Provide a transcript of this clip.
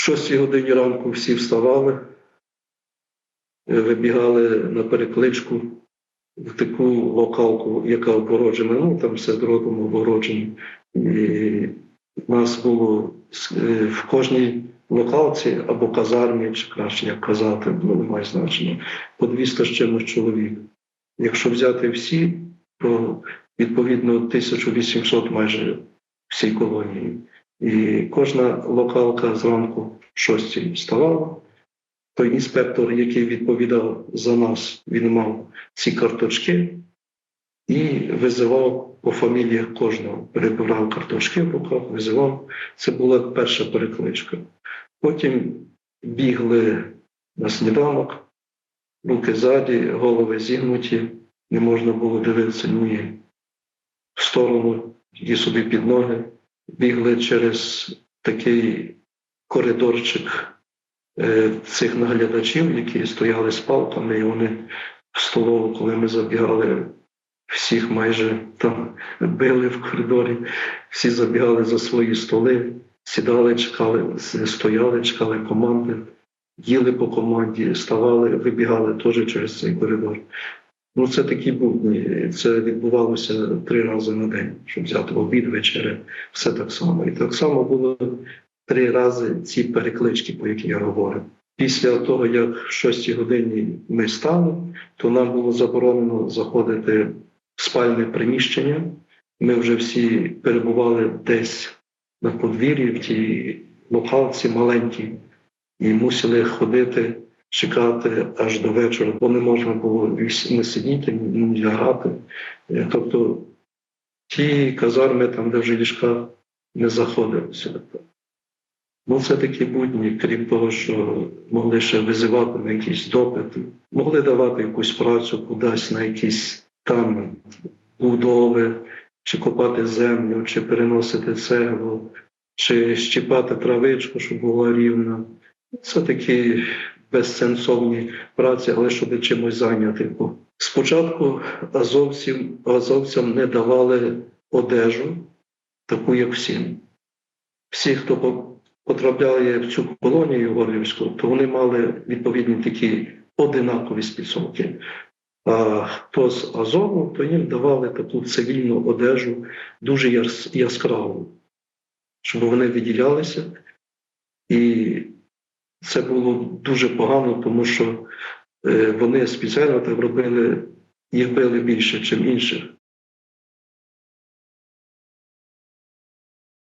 В 6 годині ранку всі вставали, е, вибігали на перекличку в таку локалку, яка обгороджена, ну там все дротом обгороджено. І нас було е, в кожній локалці або казармі, чи краще як казати, ну немає значення, по 200 з чимось чоловік. Якщо взяти всі, то відповідно 1800 майже всій колонії. І кожна локалка зранку 6 вставала. Той інспектор, який відповідав за нас, він мав ці карточки і визивав по фаміліях кожного. Перебирав карточки в руках, визивав. Це була перша перекличка. Потім бігли на сніданок, руки ззаді, голови зігнуті, не можна було дивитися ні в сторону, ні собі під ноги. Бігли через такий коридорчик е, цих наглядачів, які стояли з палками, і вони в столову, коли ми забігали, всіх майже там били в коридорі, всі забігали за свої столи, сідали, чекали, стояли, чекали команди, їли по команді, ставали, вибігали теж через цей коридор. Ну, це такі будні. Це відбувалося три рази на день, щоб взяти обід, вечеря, все так само. І так само було три рази ці переклички, по яких я говорю. Після того, як в 6 годині ми стали, то нам було заборонено заходити в спальне приміщення. Ми вже всі перебували десь на подвір'ї, в тій локалці маленькій, і мусили ходити, чекати аж до вечора, бо не можна було не сидіти, ні лягати. Е, Тобто ті казарми, там, де вже ліжка не заходили сюди. Ну, це такі будні, крім того, що могли ще визивати на якісь допити, могли давати якусь працю кудись на якісь там будови, чи копати землю, чи переносити цеглу, чи щіпати травичку, щоб була рівна. Це такі безсенсовні праці, але щоб чимось зайняти. Спочатку азовцям, азовцям не давали одежу, таку, як всім. Всі, хто по- потрапляє в цю колонію Горлівську, то вони мали відповідні такі одинакові спецовки. А хто з Азову, то їм давали таку цивільну одежу дуже яскраву, щоб вони виділялися. І це було дуже погано, тому що е, вони спеціально так робили, їх били більше, ніж інших.